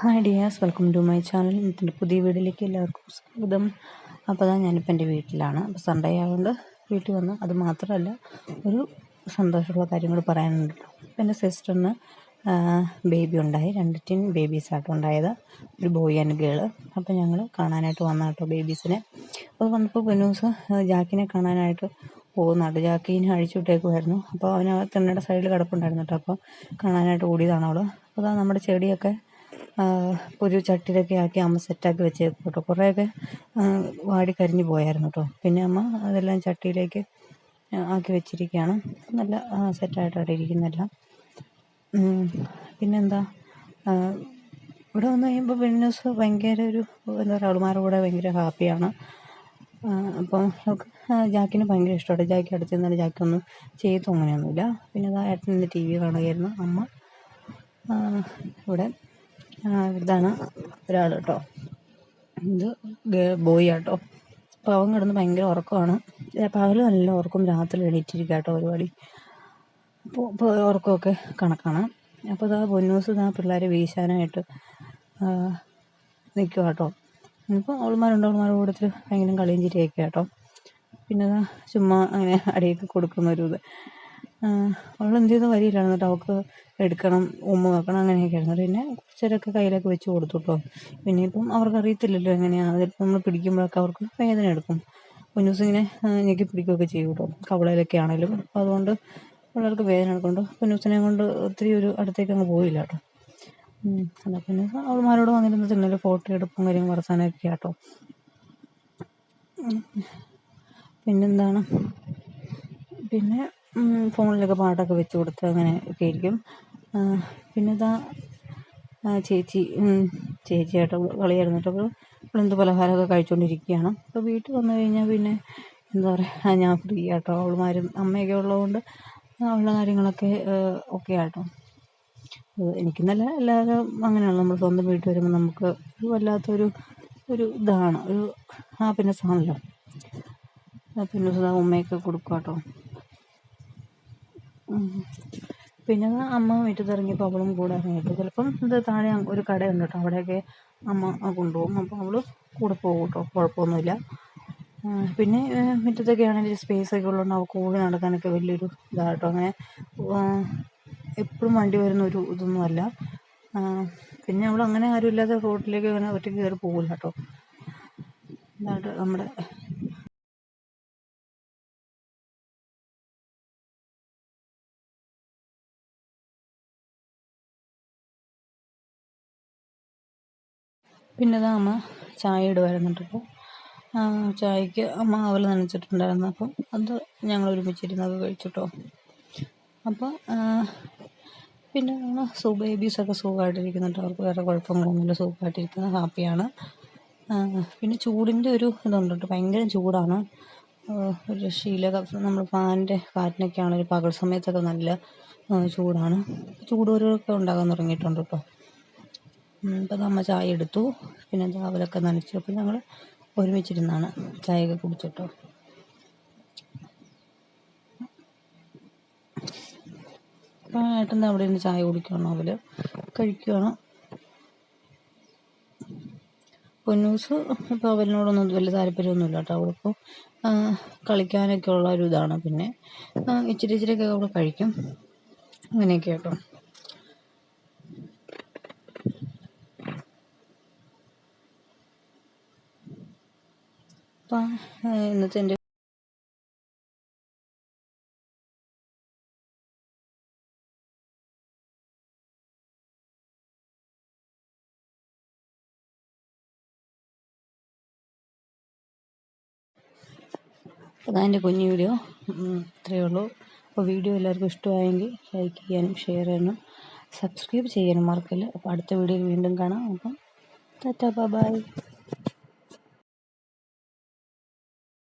Hi dears welcome to my channel ഇന്നത്തെ പുതിയ വീട്ടിലേക്ക് എല്ലാവർക്കും സ്വാഗതം. അപ്പോൾ അതാ ഞാനിപ്പോൾ എന്റെ വീട്ടിലാണ്. അപ്പോൾ സൺഡേ ആയതുകൊണ്ട് വീട്ടിൽ വന്ന്. അത് മാത്രമല്ല ഒരു സന്തോഷമുള്ള കാര്യം കൂടി പറയാനുണ്ട്. അപ്പോൾ എന്റെ സിസ്റ്ററിന് ബേബി ഉണ്ടായി. രണ്ട് ടിൻ ബേബീസായിട്ട് ഉണ്ടായത്. ഒരു ബോയ് ആൻഡ് ഗേൾ അപ്പോൾ ഞങ്ങൾ കാണാനായിട്ട് വന്ന കേട്ടോ ബേബീസിനെ അപ്പോൾ വന്നപ്പോൾ പൊന്നൂസ് ജാക്കിനെ കാണാനായിട്ട് പോകുന്നുണ്ട് ജാക്കിനെ അഴിച്ചു വിട്ടേക്കുമായിരുന്നു. അപ്പോൾ അവന് തിണ്ണയുടെ സൈഡിൽ കിടപ്പുണ്ടായിരുന്നു കേട്ടോ. അപ്പോൾ കാണാനായിട്ട് ഓടിയതാണ് അവൾ. അപ്പോൾ നമ്മുടെ ചെടിയൊക്കെ ഒരു ചട്ടിയിലൊക്കെ ആക്കി അമ്മ സെറ്റാക്കി വെച്ചേക്കും കേട്ടോ കുറേയൊക്കെ വാടി കരിഞ്ഞു പോയായിരുന്നു കേട്ടോ പിന്നെ അമ്മ അതെല്ലാം ചട്ടിയിലേക്ക് ആക്കി വെച്ചിരിക്കുകയാണ്. നല്ല സെറ്റായിട്ട് അവിടെ ഇരിക്കുന്നെല്ലാം. പിന്നെന്താ? ഇവിടെ വന്നു കഴിയുമ്പോൾ പെണ്ണൂസ് ഭയങ്കര ഒരു എന്താ പറയുക അവളുമാരുടെ കൂടെ ഭയങ്കര ഹാപ്പിയാണ് അപ്പം ജാക്കിന് ഭയങ്കര ഇഷ്ടമാണ്. ജാക്കി അടുത്ത് നിന്നാലും ജാക്കി ഒന്നും ചെയ്തു അങ്ങനെയൊന്നുമില്ല. പിന്നെ അതാ ഏട്ടൻ ടി വി കാണുകയായിരുന്നു. അമ്മ ഇവിടെ ഇതാണ് ഒരാൾ കേട്ടോ ഇത് ബോയ് ആട്ടോ അപ്പോൾ അവൻ കിടന്ന് ഭയങ്കര ഉറക്കമാണ്. പകൽ നല്ല ഉറക്കം രാത്രി എണീറ്റിരിക്കുക കേട്ടോ പരിപാടി. അപ്പോൾ ഇപ്പോൾ ഉറക്കമൊക്കെ കണക്കാണ്. അപ്പോൾ ഇതാ പൊന്നൂസ് ഇതാ പിള്ളേരെ വീശാനായിട്ട് നിൽക്കുക കേട്ടോ ഇപ്പോൾ അവൾമാരുണ്ട് അവൾമാരുടെ കൂട്ടത്തിൽ ഭയങ്കര കളിയും ചിരിയൊക്കെ കേട്ടോ പിന്നെ ചുമ്മാ അങ്ങനെ അടിയൊക്കെ കൊടുക്കുന്നൊരു ഇത് അവൾ എന്ത് ചെയ്തു വരിയില്ലായിരുന്നു കേട്ടോ അവൾക്ക് എടുക്കണം ഉമ്മ വെക്കണം അങ്ങനെയൊക്കെ ആയിരുന്നു പിന്നെ കുറച്ചേരൊക്കെ കയ്യിലൊക്കെ വെച്ച് കൊടുത്തു കേട്ടോ പിന്നെ ഇപ്പം അവർക്ക് അറിയത്തില്ലല്ലോ എങ്ങനെയാണ് അതിപ്പോൾ നമ്മൾ പിടിക്കുമ്പോഴൊക്കെ അവർക്ക് വേദന എടുക്കും. കുഞ്ഞൂസ് ഇങ്ങനെ ഞെക്കി പിടിക്കുകയൊക്കെ ചെയ്യും കേട്ടോ കവളയിലൊക്കെ ആണെങ്കിലും. അപ്പോൾ അതുകൊണ്ട് പിള്ളേർക്ക് വേദന എടുക്കുന്നുണ്ട് കുഞ്ഞൂസിനെ കൊണ്ട് ഒത്തിരി ഒരു അടുത്തേക്ക് അങ്ങ് പോയില്ല കേട്ടോ എന്നാൽ പിന്നെ അവൾമാരോട് വന്നിരുന്ന തിന്നൽ ഫോട്ടോ എടുപ്പും കാര്യം വർത്താനമൊക്കെ കേട്ടോ പിന്നെന്താണ്? പിന്നെ ഫോണിലൊക്കെ പാട്ടൊക്കെ വെച്ച് കൊടുത്ത് അങ്ങനെ ഒക്കെ ഇരിക്കും. പിന്നെ ഇതാ ചേച്ചി ചേച്ചിയായിട്ട് കളിയായിരുന്നു കേട്ടോ അവൾ പലഹാരമൊക്കെ കഴിച്ചുകൊണ്ടിരിക്കുകയാണ് അപ്പോൾ വീട്ടിൽ വന്നു കഴിഞ്ഞാൽ പിന്നെ എന്താ പറയുക ഞാൻ ഫ്രീ ആട്ടോ. അവളുമാരും അമ്മയൊക്കെ ഉള്ളതുകൊണ്ട് അവളുടെ കാര്യങ്ങളൊക്കെ ഓക്കെ ആട്ടോ. എനിക്കെന്നല്ല എല്ലാവരും അങ്ങനെയാണ്. നമ്മൾ സ്വന്തം വീട്ടിൽ വരുമ്പോൾ നമുക്ക് ഒരു വല്ലാത്തൊരു ഒരു ഇതാണ്. ഒരു ഹാപ്പിനെസ് ആണല്ലോ പിന്നെ ഉമ്മയൊക്കെ കൊടുക്കും കേട്ടോ പിന്നെ അമ്മ മുറ്റത്തിറങ്ങിയപ്പോൾ അവളും കൂടെ ഇറങ്ങിയപ്പോൾ ചിലപ്പം ഇത് താഴെ ഒരു കടയുണ്ട് കേട്ടോ. അവിടെയൊക്കെ അമ്മ കൊണ്ടുപോകും. അപ്പോൾ അവൾ കൂടെ പോകും കേട്ടോ. കുഴപ്പമൊന്നുമില്ല. പിന്നെ മുറ്റത്തൊക്കെ ആണെങ്കിൽ സ്പേസ് ഒക്കെ ഉള്ളതുകൊണ്ട് അവൾക്ക് ഓടി നടക്കാനൊക്കെ വലിയൊരു ഇതാണ് കേട്ടോ. അങ്ങനെ എപ്പോഴും വണ്ടി വരുന്ന ഒരു ഇതൊന്നുമല്ല പിന്നെ അവൾ അങ്ങനെ ആരുമില്ലാതെ റോട്ടിലേക്ക് അങ്ങനെ ഒറ്റയ്ക്ക് കയറി പോകില്ല കേട്ടോ. ഇതായിട്ട് നമ്മുടെ പിന്നെ ഇതാ അമ്മ ചായ ഇടുമായിരുന്നു കേട്ടോ ചായക്ക് അമ്മ അവൽ നനച്ചിട്ടുണ്ടായിരുന്നു. അപ്പം അത് ഞങ്ങൾ ഒരുമിച്ചിരുന്നൊക്കെ കഴിച്ചിട്ടോ. അപ്പോൾ പിന്നെ സു ബേബീസൊക്കെ സുഖമായിട്ടിരിക്കുന്നുണ്ട് അവർക്ക് വേറെ കുഴപ്പങ്ങളൊന്നുമില്ല. സുഖമായിട്ടിരിക്കുന്നു. ഹാപ്പിയാണ്. പിന്നെ ചൂടിന്റെ ഒരു ഇതുണ്ട് ഭയങ്കര ചൂടാണ്. ഒരു രക്ഷയില്ല നമ്മൾ ഫാനിന്റെ കാറ്റിനൊക്കെ ആണെങ്കിലും പകൽ സമയത്തൊക്കെ നല്ല ചൂടാണ്. ചൂടുകുരുവൊക്കെ ഉണ്ടാകാൻ തുടങ്ങിയിട്ടുണ്ട് കേട്ടോ. ഇപ്പം നമ്മൾ ചായ എടുത്തു. പിന്നെ രാവിലൊക്കെ നനച്ചു. അപ്പം ഞങ്ങൾ ഒരുമിച്ചിരുന്നാണ് ചായയൊക്കെ കുടിച്ചിട്ടോ. അപ്പം ഏട്ടൻ അവിടെ നിന്ന് ചായ കുടിക്കുകയാണ് അവർ കഴിക്കുകയാണ് പൊന്നൂസ് ഇപ്പോൾ അവരിനോടൊന്നും വലിയ താല്പര്യമൊന്നുമില്ല കേട്ടോ. അവളിപ്പോൾ കളിക്കാനൊക്കെ ഉള്ള ഒരു ഇതാണ്. പിന്നെ ഇച്ചിരി ഇച്ചിരിയൊക്കെ അവൾ കഴിക്കും. അങ്ങനെയൊക്കെ കേട്ടോ അപ്പം ഇന്നത്തെ എന്റെ അതാണ് എന്റെ കുഞ്ഞു വീഡിയോ. ഇത്രയേ ഉള്ളൂ. അപ്പോൾ വീഡിയോ എല്ലാവർക്കും ഇഷ്ടമായെങ്കിൽ ലൈക്ക് ചെയ്യാനും ഷെയർ ചെയ്യാനും സബ്സ്ക്രൈബ് ചെയ്യാനും മറക്കല്ല. അപ്പോൾ അടുത്ത വീഡിയോയിൽ വീണ്ടും കാണാം. അപ്പം ടാറ്റാ ബൈ.